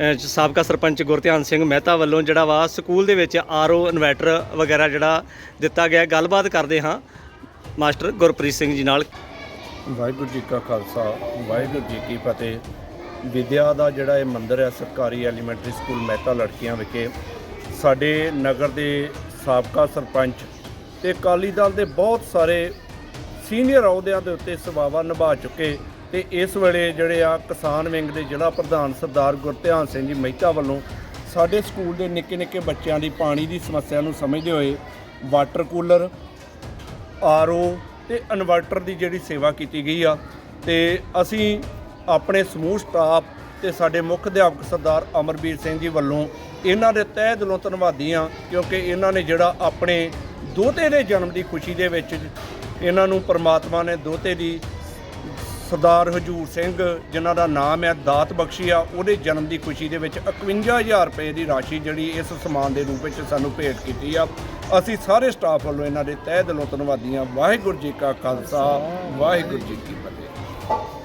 ਸਾਬਕਾ ਸਰਪੰਚ ਗੁਰਧਿਆਨ ਸਿੰਘ ਮਹਿਤਾ ਵੱਲੋਂ ਜਿਹੜਾ ਵਾ ਸਕੂਲ ਦੇ ਵਿੱਚ ਆਰਓ ਇਨਵਰਟਰ ਵਗੈਰਾ ਜਿਹੜਾ ਦਿੱਤਾ ਗਿਆ। ਗੱਲਬਾਤ ਕਰਦੇ ਹਾਂ ਮਾਸਟਰ ਗੁਰਪ੍ਰੀਤ ਸਿੰਘ ਜੀ ਨਾਲ। ਵਾਹਿਗੁਰੂ ਜੀ ਕਾ ਖਾਲਸਾ, ਵਾਹਿਗੁਰੂ ਜੀ ਕੀ ਫਤਿਹ। ਵਿਦਿਆ ਦਾ ਜਿਹੜਾ ਇਹ ਮੰਦਿਰ ਹੈ, ਸਰਕਾਰੀ ਐਲੀਮੈਂਟਰੀ ਸਕੂਲ ਮਹਿਤਾ ਲੜਕੀਆਂ ਵਿਖੇ, ਸਾਡੇ ਨਗਰ ਦੇ ਸਾਬਕਾ ਸਰਪੰਚ ਤੇ ਅਕਾਲੀ ਦਲ ਦੇ ਬਹੁਤ ਸਾਰੇ ਸੀਨੀਅਰ ਅਹੁਦਿਆਂ ਦੇ ਉੱਤੇ ਸੇਵਾਵਾਂ ਨਿਭਾ ਚੁੱਕੇ। ਤੇ ਇਸ ਵੇਲੇ ਜਿਹੜੇ ਆ ਕਿਸਾਨ ਵਿੰਗ ਦੇ ਜ਼ਿਲ੍ਹਾ ਪ੍ਰਧਾਨ ਸਰਦਾਰ ਗੁਰਧਿਆਨ ਸਿੰਘ ਜੀ ਮਹਿਤਾ ਵੱਲੋਂ ਸਾਡੇ ਸਕੂਲ ਦੇ ਨਿੱਕੇ ਨਿੱਕੇ ਬੱਚਿਆਂ ਦੀ ਪਾਣੀ ਦੀ ਸਮੱਸਿਆ ਨੂੰ ਸਮਝਦੇ ਹੋਏ ਵਾਟਰ ਕੂਲਰ ਆਰਓ ਤੇ ਇਨਵਰਟਰ ਦੀ ਜਿਹੜੀ ਸੇਵਾ ਕੀਤੀ ਗਈ ਆ। ਤੇ ਅਸੀਂ ਆਪਣੇ ਸਮੂਹ ਸਟਾਫ ਤੇ ਸਾਡੇ ਮੁੱਖ ਅਧਿਆਪਕ ਸਰਦਾਰ ਅਮਰਬੀਰ ਸਿੰਘ ਜੀ ਵੱਲੋਂ ਇਹਨਾਂ ਦੇ ਤਹਿ ਦਿਲੋਂ ਧੰਨਵਾਦੀ ਆ ਕਿਉਂਕਿ ਇਹਨਾਂ ਨੇ ਜਿਹੜਾ ਆਪਣੇ ਦੋਤੇ ਦੇ ਜਨਮ ਦੀ ਖੁਸ਼ੀ ਦੇ ਵਿੱਚ ਇਹਨਾਂ ਨੂੰ ਪਰਮਾਤਮਾ ਨੇ ਦੋਤੇ ਦੀ ਸਰਦਾਰ ਹਜੂਰ ਸਿੰਘ, ਜਿਨ੍ਹਾਂ ਦਾ ਨਾਮ ਹੈ ਦਾਤ ਬਖਸ਼ੀ ਆ, ਉਹਦੇ ਜਨਮ ਦੀ ਖੁਸ਼ੀ ਦੇ ਵਿੱਚ 51000 ਰੁਪਏ ਦੀ ਰਾਸ਼ੀ ਜਿਹੜੀ ਇਸ ਸਮਾਨ ਦੇ ਰੂਪ ਵਿੱਚ ਸਾਨੂੰ ਭੇਟ ਕੀਤੀ ਆ। ਅਸੀਂ ਸਾਰੇ ਸਟਾਫ ਵੱਲੋਂ ਇਹਨਾਂ ਦੇ ਤਹਿ ਦਿਲੋਂ ਧੰਨਵਾਦੀ ਹਾਂ। ਵਾਹਿਗੁਰੂ ਜੀ ਕਾ ਖਾਲਸਾ, ਵਾਹਿਗੁਰੂ ਜੀ ਕੀ ਫਤਿਹ।